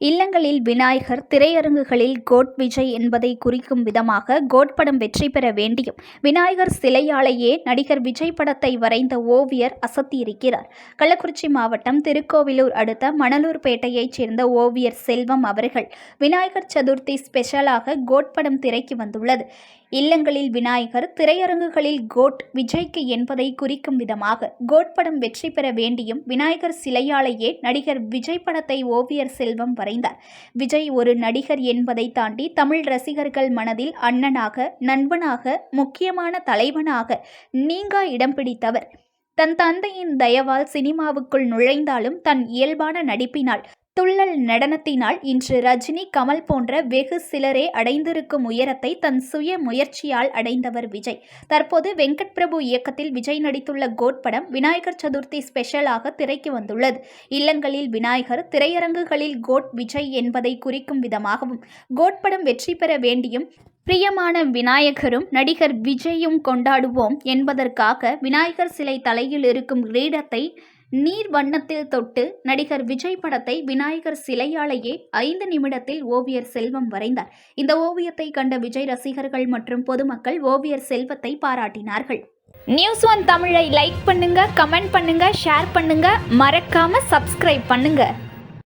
இல்லங்களில் விநாயகர் திரையரங்குகளில் கோட் விஜய் என்பதை குறிக்கும் விதமாக கோட் படம் வெற்றி பெற வேண்டியும் விநாயகர் சிலையாலேயே நடிகர் விஜய் படத்தை வரைந்த ஓவியர் அசத்தியிருக்கிறார். கள்ளக்குறிச்சி மாவட்டம் திருக்கோவிலூர் அடுத்த மணலூர்பேட்டையைச் சேர்ந்த ஓவியர் செல்வம் அவர்கள் விநாயகர் சதுர்த்தி ஸ்பெஷலாக கோட் படம் திரைக்கு வந்துள்ளது. இல்லங்களில் விநாயகர் திரையரங்குகளில் கோட் விஜய்க்கு என்பதை குறிக்கும் விதமாக கோட் படம் வெற்றி பெற வேண்டியும் விநாயகர் சிலையாலேயே நடிகர் விஜய் படத்தை ஓவியர் செல்வம் வரைந்தார். விஜய் ஒரு நடிகர் என்பதை தாண்டி தமிழ் ரசிகர்கள் மனதில் அண்ணனாக நண்பனாக முக்கியமான தலைவனாக நீங்கா இடம் பிடித்தவர். தன் தந்தையின் தயவால் சினிமாவுக்குள் நுழைந்தாலும் தன் இயல்பான நடிப்பினால் துள்ளல் நடனத்தினால் இன்று ரஜினி கமல் போன்ற வெகு சிலரே அடைந்திருக்கும் உயரத்தை தன் சுய முயற்சியால் அடைந்தவர் விஜய். தற்போது வெங்கட் பிரபு இயக்கத்தில் விஜய் நடித்துள்ள கோட் படம் விநாயகர் சதுர்த்தி ஸ்பெஷலாக திரைக்கு வந்துள்ளது. இல்லங்களில் விநாயகர் திரையரங்குகளில் கோட் விஜய் என்பதை குறிக்கும் விதமாகவும் கோட் படம் வெற்றி பெற வேண்டியும் பிரியமான விநாயகரும் நடிகர் விஜயும் கொண்டாடுவோம் என்பதற்காக விநாயகர் சிலை தலையில் இருக்கும் கிரீடத்தை நீர் வண்ணத்தில் தொட்டு நடிகர் விஜய் படத்தை விநாயகர் சிலையாலேயே ஐந்து நிமிடத்தில் ஓவியர் செல்வம் வரைந்தார். இந்த ஓவியத்தை கண்ட விஜய் ரசிகர்கள் மற்றும் பொதுமக்கள் ஓவியர் செல்வத்தை பாராட்டினார்கள். நியூஸ் ஒன் தமிழை லைக் பண்ணுங்க கமெண்ட் பண்ணுங்க ஷேர் பண்ணுங்க. மறக்காம சப்ஸ்கிரைப் பண்ணுங்க.